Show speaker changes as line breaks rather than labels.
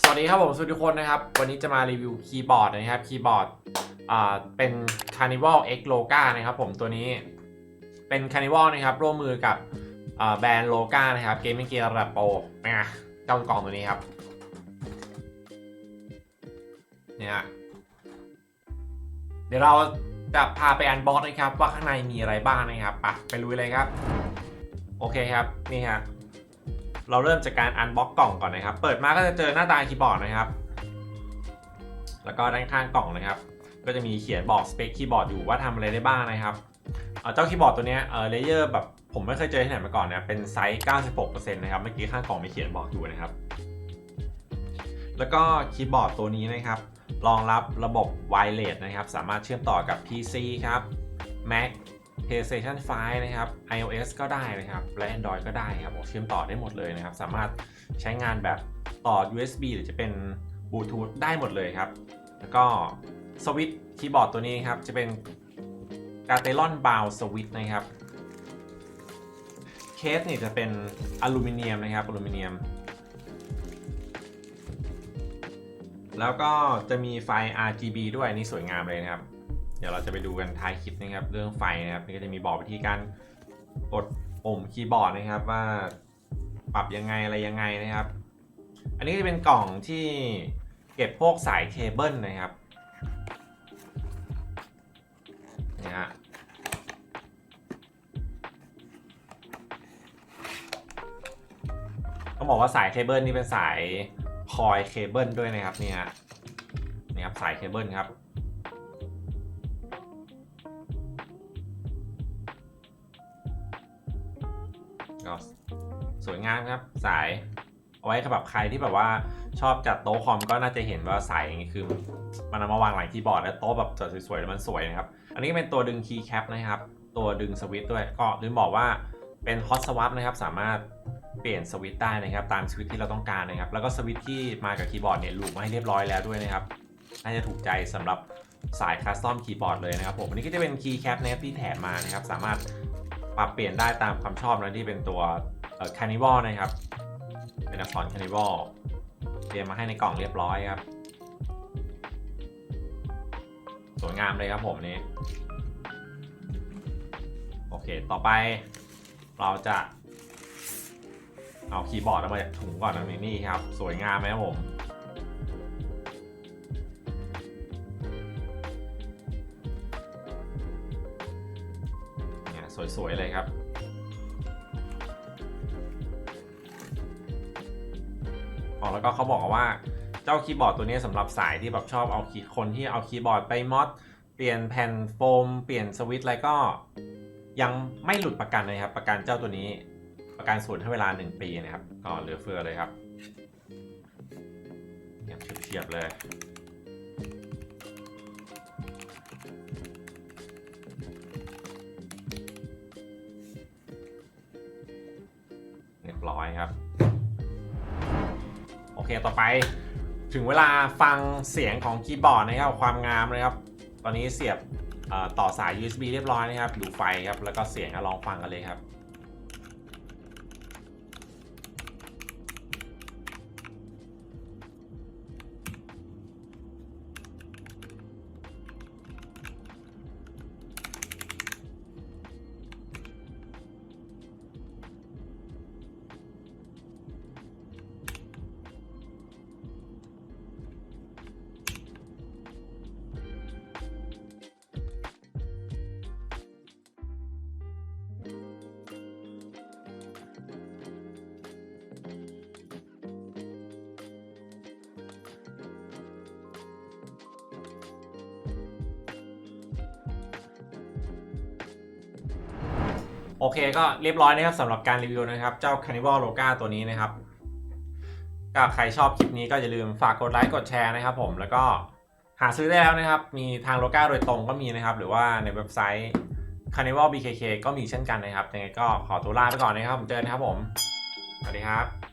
สวัสดีครับผมสวัสดีทุกคนนะครับ วันนี้จะมารีวิวคีย์บอร์ดนะครับคีย์บอร์ดอ่าเป็น Carnival X Loga นะครับผมตัวนี้เป็น Carnival นะครับร่วมมือกับอ่าแบรนด์ Loga นะครับเกมมิ่งเกียร์ระดับโปรนะเจ้ากล่องตัวนี้ครับเนี่ยเดี๋ยวเราจะพาไปอันบ็อกนะครับว่าข้างในมีอะไรบ้างนะครับไปไปลุยเลยครับ โอเคครับนี่ฮะ เราเริ่มจากการอันบ็อกกล่องก่อนนะครับ เปิดมาก็จะเจอหน้าตาคีย์บอร์ดนะครับ แล้วก็ด้านข้างกล่องนะครับ ก็จะมีเขียนบอกสเปคคีย์บอร์ดอยู่ว่าทำอะไรได้บ้างนะครับเจ้าคีย์บอร์ดตัวนี้เออเลเยอร์แบบผมไม่เคยเจอที่ไหนมาก่อนนะ เป็นไซส์ 96%นะครับ เมื่อกี้ข้างกล่องมีเขียนบอกอยู่นะครับ แล้วก็คีย์บอร์ดตัวนี้นะครับรองรับระบบไวเลสนะครับ สามารถเชื่อมต่อกับ PC ครับ Mac PlayStation 5 นะครับ iOS ก็ได้นะครับ และ Android ก็ได้ครับเชื่อมต่อได้หมดเลยนะครับ สามารถใช้งานแบบต่อ USB หรือจะเป็นบลูทูธได้หมดเลยครับ แล้วก็สวิตช์คีย์บอร์ดตัวนี้ครับ จะเป็นกาเตลอนบาวสวิตช์นะครับ เคสนี่จะเป็นอลูมิเนียมนะครับอลูมิเนียม แล้วก็จะมีไฟ RGB ด้วยอันนี่สวยงามเลยนะครับ เดี๋ยวเราจะไปดูกันท้ายคลิปนะครับเรื่องไฟนะครับนี่ก็จะมีบอกวิธีการกดปุ่มคีย์บอร์ดนะครับว่าปรับยังไงอะไรยังไงนะครับ อันนี้จะเป็นกล่องที่เก็บพวกสายเคเบิลนะครับนี่ฮะต้องบอกว่าสายเคเบิลนี่เป็นสายคอยเคเบิลด้วยนะครับนี่ฮะนี่ครับสายเคเบิลครับ ก็สวยงามครับสายเอาไว้สำหรับใครที่แบบว่าชอบจัดโต๊ะคอมก็น่าจะเห็นว่าสายอย่างนี้คือ มันเอามาวางหลังคีย์บอร์ดแล้วโต๊ะแบบจัดสวยๆแล้วมันสวยนะครับ อันนี้เป็นตัวดึงคีย์แคปนะครับ ตัวดึงสวิตช์ด้วยก็ลืมบอกว่าเป็นฮอตสวั p นะครับสามารถเปลี่ยนสวิตช์ได้นะครับ ตามสวิตช์ที่เราต้องการนะครับ แล้วก็สวิตช์ที่มากับคีย์บอร์ดเนี่ยลูกมาให้เรียบร้อยแล้วด้วยนะครับน่าจะถูกใจสำหรับสายคัสตอมคีย์บอร์ดเลยนะครับผมอันนี้ก็จะเป็นคีย์แคปนะครับที่แถมมานะครับ สามารถ ปรับเปลี่ยนได้ตามความชอบนะที่เป็นตัวเอ่อ Carnival นะครับ เป็นอักษร Carnival เตรียมมาให้ในกล่องเรียบร้อยครับ สวยงามเลยครับผมนี่โอเค ต่อไปเราจะ เอาคีย์บอร์ดออกมาจากถุงก่อนนะนี่ครับ สวยงามไหมครับผม สวย ๆ เลยครับ ออแล้วก็เขาบอกว่าเจ้าคีย์บอร์ดตัวนี้สำหรับสายที่แบบชอบเอาคีย์คนที่เอาคีย์บอร์ดไปมอดเปลี่ยนแผ่นโฟม เปลี่ยนสวิตช์อะไรก็ยังไม่หลุดประกันเลยครับ ประกันเจ้าตัวนี้ประกันศูนย์ให้เวลา 1 ปีนะครับก็เหลือเฟือเลยครับเนี่ยเทียบเลย ครับ โอเคต่อไปถึงเวลาฟังเสียงของคีย์บอร์ดนะครับ ความงามนะครับ ตอนนี้เสียบต่อสาย USB เรียบร้อยนะครับ ดูไฟครับ แล้วก็เสียงก็ลองฟังกันเลยครับ โอเคก็เรียบร้อยนะครับสำหรับการรีวิวนะครับ เจ้า Cannibal Loga ตัวนี้นะครับ ก็ใครชอบคลิปนี้ก็อย่าลืมฝากกดไลค์กดแชร์นะครับผมแล้วก็หาซื้อได้แล้วนะครับ มีทางโลกาโดยตรงก็มีนะครับ หรือว่าในเว็บไซต์ Carnival BKK ก็มีเช่นกันนะครับยังไงก็ขอตัวลาไปก่อนนะครับผมเจอกันนะครับผม สวัสดีครับ